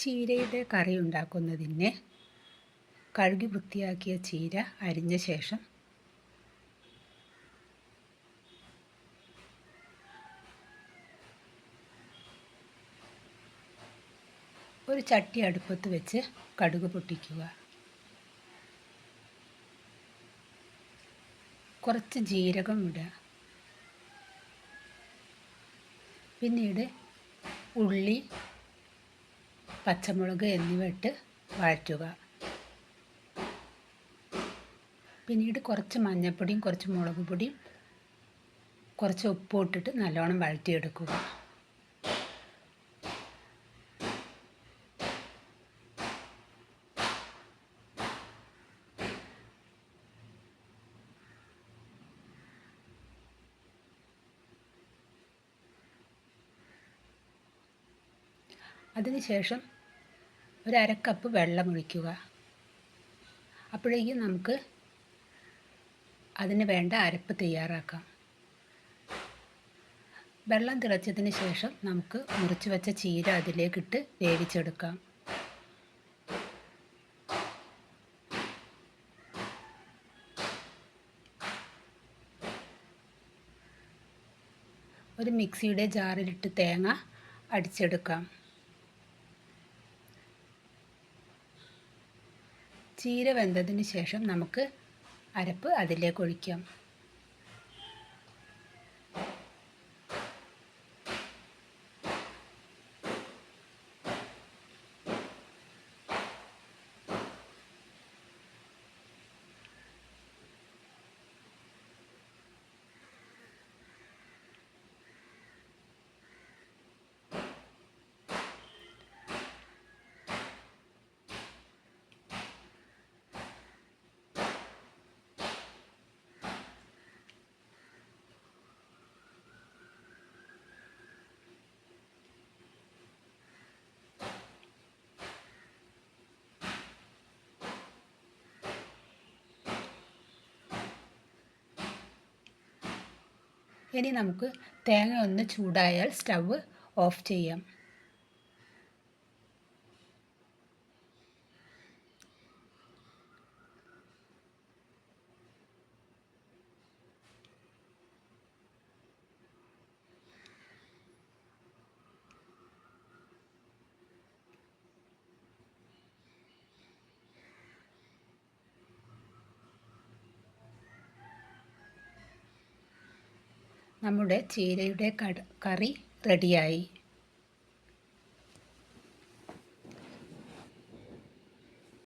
ചീരയുടെ കറി ഉണ്ടാക്കുന്നതിന് കഴുകി വൃത്തിയാക്കിയ ചീര അരിഞ്ഞ ശേഷം ഒരു ചട്ടി അടുപ്പത്ത് വെച്ച് കടുക് പൊട്ടിക്കുക. കുറച്ച് ജീരകം ഇടുക. പിന്നീട് ഉള്ളി പച്ചമുളക് എന്നിവ ഇട്ട് വഴറ്റുക. പിന്നീട് കുറച്ച് മഞ്ഞൾപ്പൊടിയും കുറച്ച് മുളക് പൊടിയും കുറച്ച് ഉപ്പും ഇട്ടിട്ട് നല്ലോണം വഴറ്റിയെടുക്കുക. അതിനുശേഷം ഒരു അരക്കപ്പ് വെള്ളം ഒഴിക്കുക. അപ്പോഴേക്കും നമുക്ക് അതിന് വേണ്ട അരപ്പ് തയ്യാറാക്കാം. വെള്ളം തിളച്ചതിന് ശേഷം നമുക്ക് മുറിച്ച് വെച്ച ചീര അതിലേക്കിട്ട് വേവിച്ചെടുക്കാം. ഒരു മിക്സിയുടെ ജാറിലിട്ട് തേങ്ങ അടിച്ചെടുക്കാം. ചീര വെന്തതിന് ശേഷം നമുക്ക് അരപ്പ് അതിലേക്ക് ഒഴിക്കാം. ഇനി നമുക്ക് തേങ്ങ ഒന്ന് ചൂടായാൽ സ്റ്റവ് ഓഫ് ചെയ്യാം. നമ്മുടെ ചീരയുടെ കറി റെഡിയായി